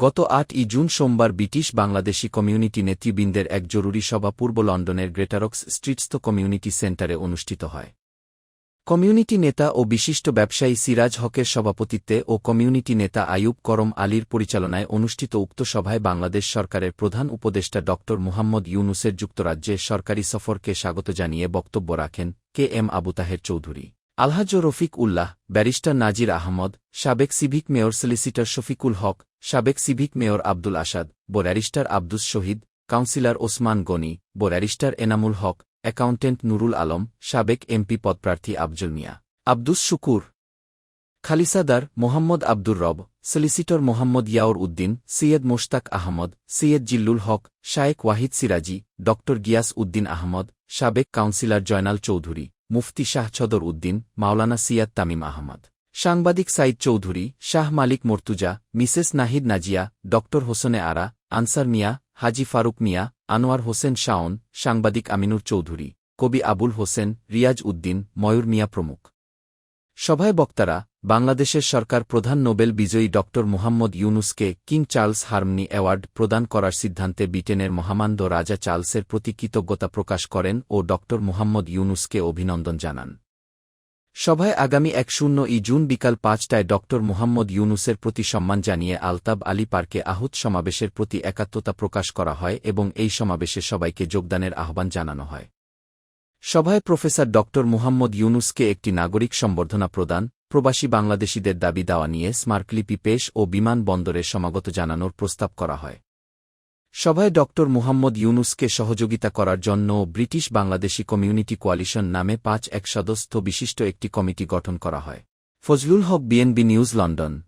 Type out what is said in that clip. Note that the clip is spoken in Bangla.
গত আট ই জুন সোমবার ব্রিটিশ বাংলাদেশি কমিউনিটি নেতৃবৃন্দের এক জরুরি সভা পূর্ব লন্ডনের গ্রেটারক্স স্ট্রিটস্থ কমিউনিটি সেন্টারে অনুষ্ঠিত হয়। কমিউনিটি নেতা ও বিশিষ্ট ব্যবসায়ী সিরাজ হকের সভাপতিত্বে ও কমিউনিটি নেতা আয়ুব করম আলীর পরিচালনায় অনুষ্ঠিত উক্ত সভায় বাংলাদেশ সরকারের প্রধান উপদেষ্টা ড. মুহাম্মদ ইউনুসের যুক্তরাজ্যে সরকারি সফরকে স্বাগত জানিয়ে বক্তব্য রাখেন K M Abu Taher Chowdhury. Alhaj Rafiq Ullah, barrister Nazir Ahmed, সাবেক civic mayor solicitor Shafiqul Haque, সাবেক civic mayor Abdul Asad barrister Abdus Shahid, councillor Osman Gani barrister Enamul Haque, accountant Nurul Alam, সাবেক এমপি পদপ্রার্থী আফজল মিয়া। আব্দুস শুকুর। খালিসাদার মোহাম্মদ আব্দুর রব, সলিসিটর মোহাম্মদ ইয়াউর উদ্দিন, সৈয়দ মোশতাক আহমদ, সৈয়দ জিল্লুল হক, শায়েক ওয়াহিদ সিরাজি ড গিয়াস উদ্দিন আহমদ, সাবেক কাউন্সিলর জয়নাল চৌধুরী। মুফতি শাহ ছদর উদ্দিন, মাওলানা সিয়াদ তামিম আহমদ। সাংবাদিক সাইদ চৌধুরী, শাহ মালিক মর্তুজা, মিসেস নাহিদ নাজিয়া ড হোসেনে আরা, আনসার মিয়া, হাজি ফারুক মিয়া, আনোয়ার হোসেন শাওন, সাংবাদিক আমিনুর চৌধুরী, কবি আবুল হোসেন, রিয়াজ উদ্দিন, ময়ূর মিয়া প্রমুখ। সভায় বক্তারা বাংলাদেশের সরকার প্রধান নোবেল বিজয়ী ড. মুহাম্মদ ইউনুসকে কিং চার্লস হারমনি অ্যাওয়ার্ড প্রদান করার সিদ্ধান্তে ব্রিটেনের মহামান্য রাজা চার্লসের প্রতি কৃতজ্ঞতা প্রকাশ করেন ও ড. মুহাম্মদ ইউনুসকে অভিনন্দন জানান। সভায় আগামী এক শূন্য ই জুন বিকাল পাঁচটায় ড. মুহাম্মদ ইউনুসের প্রতি সম্মান জানিয়ে আলতাব আলী পার্কে আহুত সমাবেশের প্রতি একাত্মতা প্রকাশ করা হয় এবং এই সমাবেশে সবাইকে যোগদানের আহ্বান জানানো হয়। সভায় প্রফেসর ড. মুহাম্মদ ইউনুসকে একটি নাগরিক সম্বর্ধনা প্রদান প্রবাসী বাংলাদেশিদের দাবি দেওয়া নিয়ে স্মার্কলিপি পেশ ও বিমান বন্দরে সমাগত জানানোর প্রস্তাব করা হয়। সভায় ড. মুহাম্মদ ইউনুসকে সহযোগিতা করার জন্য ব্রিটিশ বাংলাদেশি কমিউনিটি কোয়ালিশন নামে পাঁচ এক সদস্য বিশিষ্ট একটি কমিটি গঠন করা হয়। Fazlul Haque, BNB news, London.